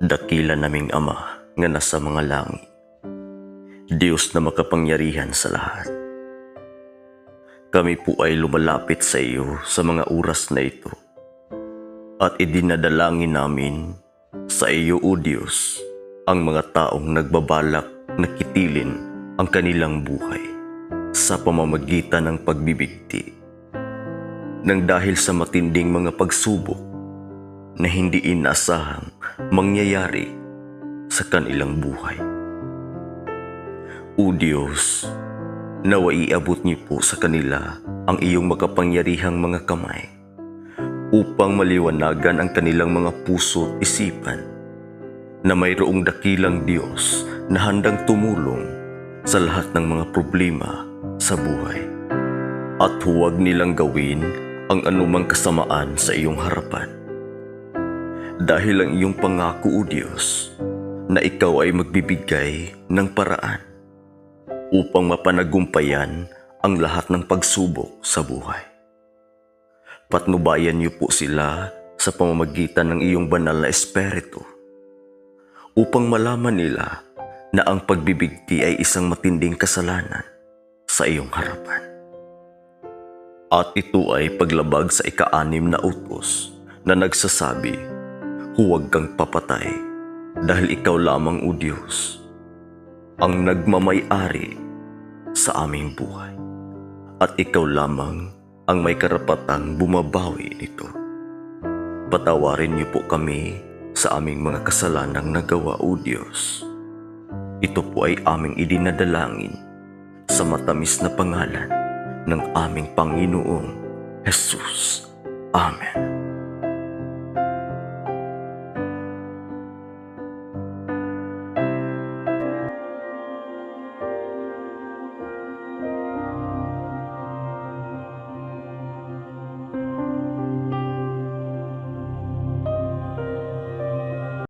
Dakila naming Ama nga nasa mga langit. Diyos na makapangyarihan sa lahat. Kami po ay lumalapit sa iyo sa mga oras na ito at idinadalangin namin sa iyo, O Diyos, ang mga taong nagbabalak na kitilin ang kanilang buhay sa pamamagitan ng pagbibigti. Nang dahil sa matinding mga pagsubok na hindi inasahang mangyayari sa kanilang buhay. O Diyos, nawa iabot niyo po sa kanila ang iyong makapangyarihang mga kamay upang maliwanagan ang kanilang mga puso at isipan na mayroong dakilang Diyos na handang tumulong sa lahat ng mga problema sa buhay. At huwag nilang gawin ang anumang kasamaan sa iyong harapan. Dahil ang iyong pangako, O Diyos, na ikaw ay magbibigay ng paraan upang mapanagumpayan ang lahat ng pagsubok sa buhay. Patnubayan niyo po sila sa pamamagitan ng iyong banal na espiritu upang malaman nila na ang pagbibigti ay isang matinding kasalanan sa iyong harapan. At ito ay paglabag sa ika-anim na utos na nagsasabi, Huwag kang papatay dahil ikaw lamang o Diyos ang nagmamay-ari sa aming buhay. At ikaw lamang ang may karapatang bumabawi nito. Patawarin niyo po kami sa aming mga kasalanang nagawa o Diyos. Ito po ay aming idinadalangin sa matamis na pangalan ng aming Panginoong Jesus. Amen.